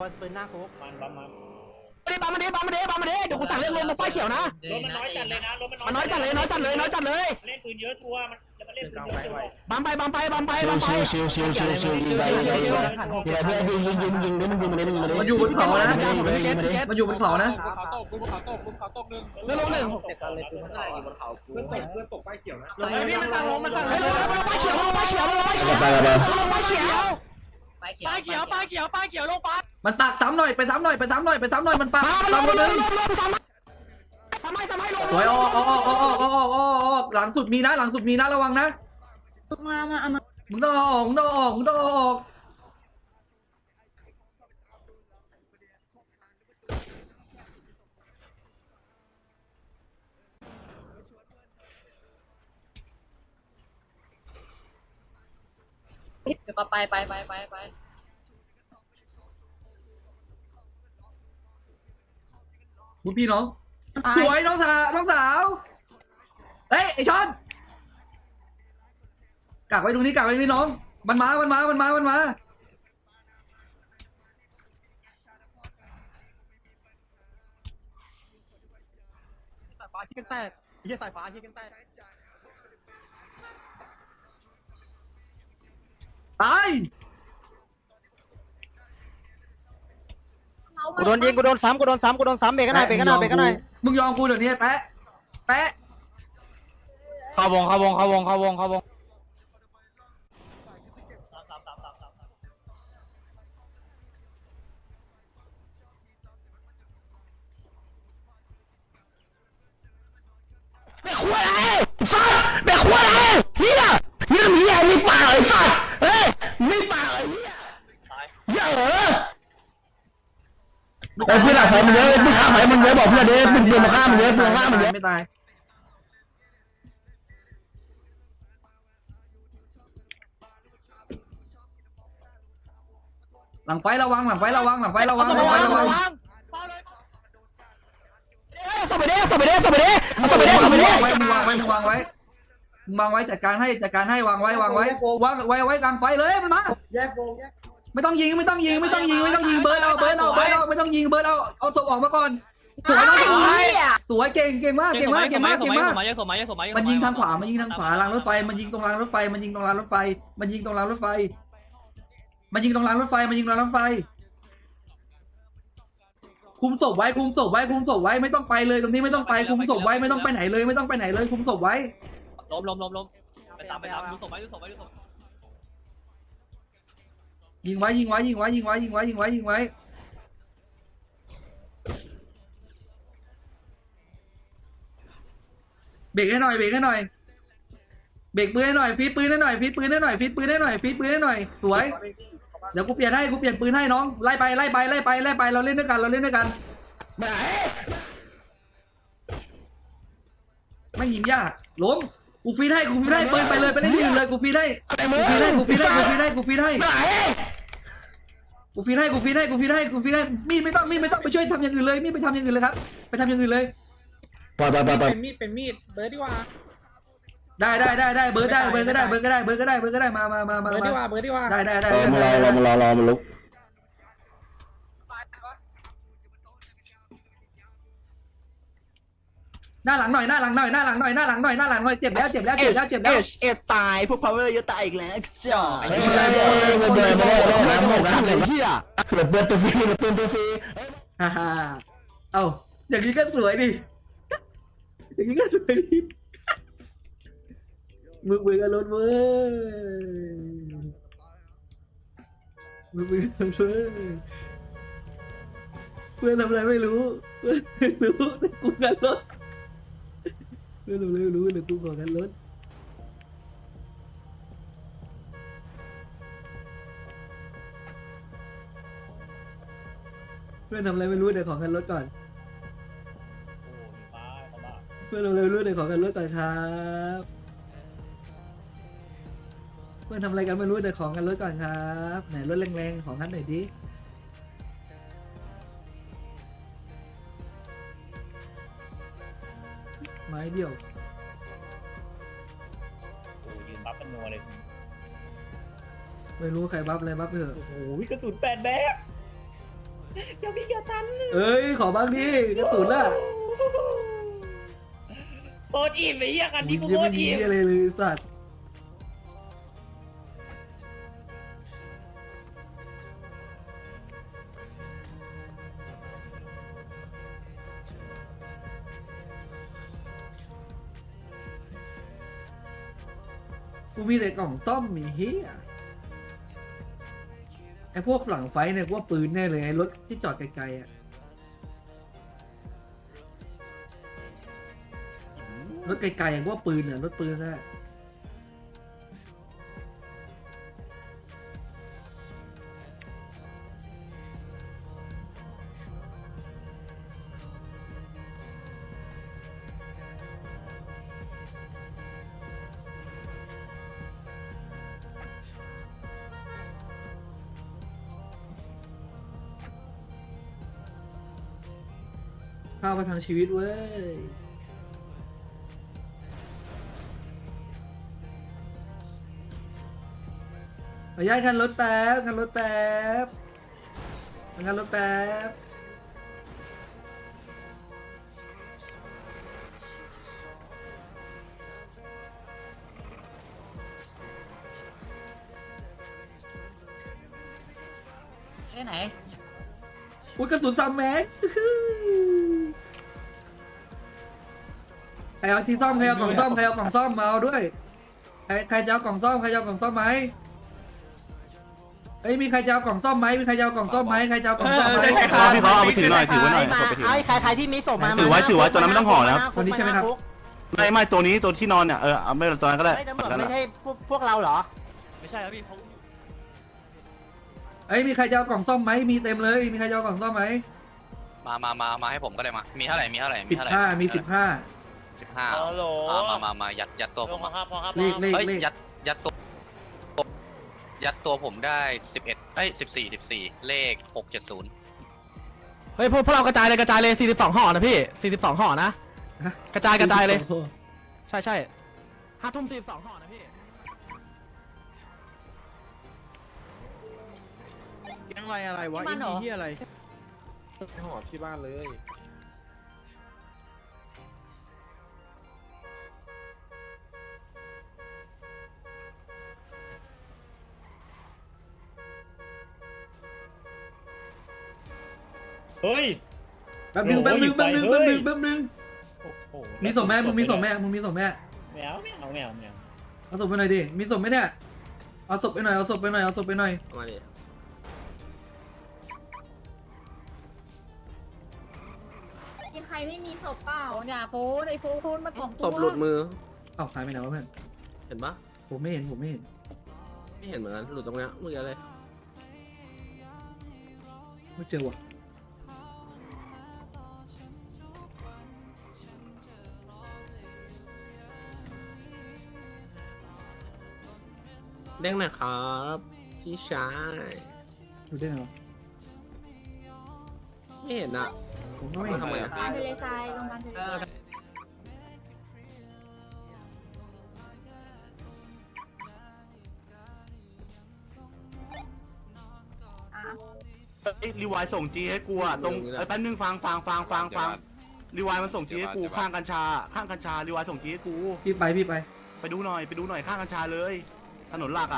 ปืนหน้าคุกมันบัมมันดิบัมมาดิบัมมาดิบัมมาดิเดี๋ยวกูสั่งเรียกลงมาป้ายเขียวนะ รถมันน้อยจัดเลยนะรถมันมันน้อยจัดเลยน้อยจัดเลยน้อยจัดเลยเล่นปืนเยอะชัวร์มันมันเล่นปืนเยอะชัวร์บัมไปบัมไปบัมไปบัมไปชิวชิวชิวชิวยิงไปยิงไปยิงไปยิงไปเพื่อนยิงยิงยิงยิงดิมันยิงมันดิมันดิมันอยู่บนเขานะยิงไปยิงไปยิงมันอยู่บนเขานะเรื่องลงหนึ่งเจ็ดกันเลยปืนมันอยู่บนเขากูเพื่อนตกเพื่อนตกป้ายเขียวนะลงเลยพี่มันตั้งลงมันตั้งลเฮ้ยงลงป้ายเขียวลงป้ายเขียวลงป้ายเขียวไปไปไปลงป้ายเขียวป้ายเขียวป้ายเขียวป้ายเขียวลงป้ายมันปักซ้ำหน่อยไปซ้ำหน่อยไปซ้ำหน่อยไปซ้ำหน่อยมันปักมามาลซ้ำงคนลนึงงลงลงซ้ำทำไมทำไมลงสวยออกออกออกออกออกออกออกออกหลังสุดมีนะ หลังสุดมีนะระวังนะมามาเอามามึงต้องเอาออกมึงต้องเอาออกมึงต้องเอาออก เดี๋ยวไปไปไปไปไปคุณพี่น้องสวยน้องสาวน้องสาว เฮ้ยไอช้อนกักไว้ตรงนี้กักไว้ตรงนี้น้อง มันมา มันมา มันมา มันมา สายฟ้าขี้กันแตกเฮียสายฟ้าขี้กันแตก ตายกูโดนยิงกูโดนซ้ำกูโดนซ้ำกูโดนซ้ำเบรกกันหน่อยเบรกกันหน่อยเบรกกันหน่อยมึงยอมกูเดี๋ยวนี้แปะแปะเข้าวงเข้าวงเข้าวงเข้าวงเข้าวง ไอ้เพื่อนอะไฟมันเยอะเพื่อนข้ามไฟมันเยอะบอกเพื่อนเด้เพื่อนเพื่อนมาข้ามมันเยอะเพื่อนข้ามมันเยอะไม่ตายหลังไฟระวังหลังไฟระวังหลังไฟระวังหลังไฟระวังสบายดีสบายดีสบายดีสบายดีสบายดีไว้มึงวางไว้มึงวางไว้มึงวางไว้จัดการให้จัดการให้วางไว้วางไว้วางไว้ไว้กลางไฟเลยมันมาแยกวงแยกไม่ต้องยิงไม่ต้องยิงไม่ต้องยิงไม่ต้องยิงเบิร์ดเอาเบิร์ดเอาเบิร์ดเอาไม่ ต้องยิงเบิร์ดเอาเอาศพออกมาก่อนสวยน้องสวยสวยเก่งเก่งมากเก่งมากเก่งมากเก่งมากสมัยสมัยสมัยมันยิงทางขวา มันยิงทางขวารางรถไฟ มันยิงตรงรางรถไฟ มันยิงตรงรางรถไฟ มันยิงตรงรางรถไฟ มันยิงตรงรางรถไฟ มันยิงตรงรางรถไฟ คุมศพไว้ คุมศพไว้ คุมศพไว้ ไม่ต้องไปเลย ตรงนี้ไม่ต้องไป คุมศพไว้ ไม่ต้องไปไหนเลย ไม่ต้องไปไหนเลย คุมศพไว้ ล้มล้มล้มล้มไปตามไปตามดูศพไว้ดูศพไว้ดูศพยิงไว้ ยิงไว้ ยิงไว้ ยิงไว้ ยิงไว้ ยิงไว้ยิงไว้ เบรกให้หน่อยเบรกให้หน่อยเบรกปืนให้หน่อยฟีดปืนให้หน่อยฟีดปืนให้หน่อยฟีดปืนให้หน่อยฟีดปืนให้หน่อยสวยเดี๋ยวกูเปลี่ยนให้กูเปลี่ยนปืนให้น้องไล่ไปไล่ไปไล่ไปไล่ไปเราเล่นด้วยกันเราเล่นด้วยกันไหนไม่ยิงยากล้มกูฟีดให้กูฟีดให้ปืนไปเลยไปเล่นที่อื่นเลยกูฟีดให้กูฟีดให้กูฟีดให้กูฟีดให้กูฟีดให้กูฟีดให้กูฟีดให้กูฟีดให้กูฟีดให้มีไม่ต้องมีไม่ต้องไปช่วยทำอย่างอื่นเลยมีไปทำอย่างอื่นเลยครับไปทำอย่างอื่นเลย ไปไปไปไปเป็นมีดเป็นมีดเบิร์ดดีกว่าได้ได้ได้ได้เบิร์ดได้เบิร์ดก็ได้เบิร์ดก็ได้เบิร์ดก็ได้เบิร์ดก็ได้มามามามาเบิร์ดดีกว่ามาเบิร์ดดีกว่าได้ได้ได้รอมารอรอมารอรอมาลุกหน้าหลังหน่อยหน้าหลังหน่อยหน้าหลังหน่อยหน้าหลังหน่อยหน้าหลังหน่อยเจ็บแล้วเจ็บแล้วเจ็บแล้วเจ็บแล้วเอ็ดตายพวก power เยอะตายอีกแล้วจ่อเฮ้ยไม่ได้ไม่ได้ไม่ได้ไม่ได้ไม่ได้ไม่ได้เฮียเปิดเปิดตัวฟรีเปิดตัวฟรีฮ่าฮ่าเอ้าอย่างนี้ก็สวยดิ อย่างนี้ก็สวยดิมือมือกันรถเว้ยมือมือกันรถเว้ยเพื่อนทำอะไรไม่รู้ เพื่อนไม่รู้แต่กูกันรถเพื่อนทำอะไรไม่รู้แต่กูขอกันรถเพื่อนทำอะไรไม่รู้เดี๋ยวขอกันรถก่อน เพื่อนทำอะไรไม่รู้เดี๋ยวขอกันรถก่อนครับเพื่อนทำอะไรกันไม่รู้เดี๋ยวของกันรถก่อนครับไหนรถแรงๆของกันหน่อยดิไม้เบี้ยวโอ้ยืนบัฟเป็นนัวเลยไม่รู้ใครบัฟอะไรบัฟไปเถอะ โอ้โหกระสุนแปดแบ๊กอย่าพี่อย่าตัน เอ้ย ขอบ้างดิกระสุนละ โคตรอิ่มไอ้เหี้ยคันมึนี้งกูยังโคไม่ตรมีอิ่มอะไรเลยสัตว์กูมีแต่กล่องซ่อมมีเฮียไอพวกหลังไฟเนี่ยกูว่าปืนแน่เลยไอรถที่จอดไกลๆอะ รถไกลๆอย่างว่าปืนเนี่ยรถปืนนะข้าวประทังชีวิตเว้ย ออนุญาตคันรถแป๊บคันรถแป๊บคันรถแป๊บไปไหน อุ้ยกระสุนสามแม็กอื้อหือใครเอาชีซ่อมใครเอากล่องซ่อมใครเอากล่องซ่อมมาเอาด้วย ใครใครจะเอากล่องซ่อมใครจะเอากล่องซ่อมไหม เอ้ยมีใครจะเอากล่องซ่อมไหมมีใครจะเอากล่องซ่อมไหมใครจะเอากล่องซ่อมไหมพี่เขาพี่เขาเอาไปถือหน่อยถือไว้หน่อยเอาไปถือ ไอ้ใครใครที่มีศพมาถือไว้ถือไว้ตัวนั้นไม่ต้องห่อนะครับคนนี้ใช่ไหมครับ ไม่ไม่ตัวนี้ตัวที่นอนเนี่ยเออเอาไม่ตัวนั้นก็ได้ไอ้ตำรวจไม่ใช่พวกพวกเราเหรอ ไม่ใช่ครับพี่เขาเอ้ยมีใครจะเอากล่องซ่อมไหมมีเต็มเลยมีใครจะเอากล่องซ่อมไหมมามามามาให้ผมก็ได้มา มีเท่าไหร่ มีเท่าไหร่ มีสิบเท่าไหร่ห้ามีสิบห้าสิบห้าฮัลโหลอ่ามามามายัดยัดตัวลผงมมามาครับพอครับเลขเลขเฮ้ยเลขยัดยัดตัว ยัดตัวผมได้สิบเอ็ดเอ้ยสิบสี่สิบสี่เลขหกเจ็ดศูนย์เฮ้ยพวกพวกเรากระจายเลยกระจายเลย 42ห่อนะพี่ 42ห่อนะฮะกระจายกระจายเลย ใช่ใช่ห้าทุ่ม42ห่อนะพี่ยังไรอะไรวะมันเหรอที่อะไร ห่อที่บ้านเลย เฮ้ย แป๊บนึงแป๊บนึงแป๊บนึงแป๊บนึงแป๊บนึงโอ้โหมีส่งแม่มึงมีส่งแม่มึงมีส่งแม่แมวแมวแมวแมวเอาศพไปหน่อยดิมีศพไหมเนี่ยเอาศพไปหน่อยเอาศพไปหน่อยเอาศพไปหน่อยมาดิมีใครไม่มีศพเปล่าเนี่ยโฟนไอโฟนมาสองตัวศพหลุดมือ เอ้าหายไปไหนวะเพื่อนเห็นปะผมไม่เห็นผมไม่เห็นไม่เห็นเหมือนกันหลุดตรงเนี้ยเมื่อกี้เลยไม่เจอว่ะ เด้งหน่อยครับ พี่ชายดูได้ไงวะไม่เห็นอะผมก็ไม่เห็นทำไมโรงพยาบาลทะเลทรายโรงพยาบาลทะเลทรายอะเอ้ยรีวายส่งจีให้กูอะตรงไอ้ยแป๊บนึงฟังฟังฟังฟังฟังรีวายมันส่งจีให้กูข้างกัญชา ข้างกัญชารีวายส่งจีให้กู พี่ไปพี่ไป ไปดูหน่อยไปดูหน่อยข้างกัญชาเลย ถนนหลักอะ